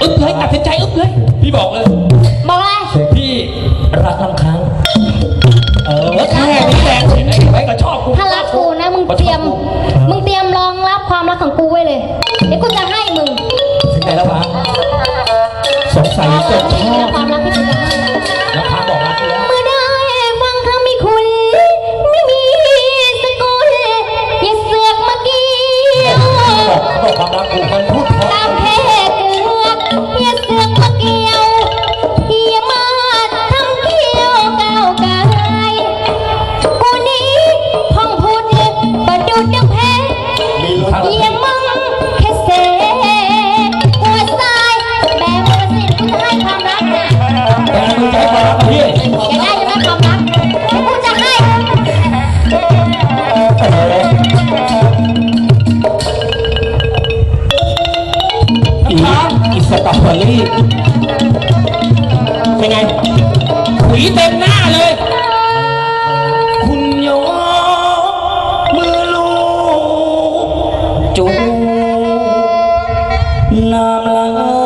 อึ๊บเลยตัดสินใจอึ๊บเลย พี่บอกเลย บอกอะไรพี่รักน้ำค้าง เออแค่นี้แหละเห็นไหมไว้ก็ชอบกู ถ้ารักกูนะ มึงเตรียม มึงเตรียมรองรับความรักของกูไว้เลย เดี๋ยวกูจะให้มึงถึงไหนแล้ววะสงสัยจะชนี่อนะบความรักที่กูจะให้น้ำค้างบอกรักกูแล้ว สตรอเบอรี่ เป็นไงขุยเต็มหน้าเลย คุณโยมือลูกจูน้ำลา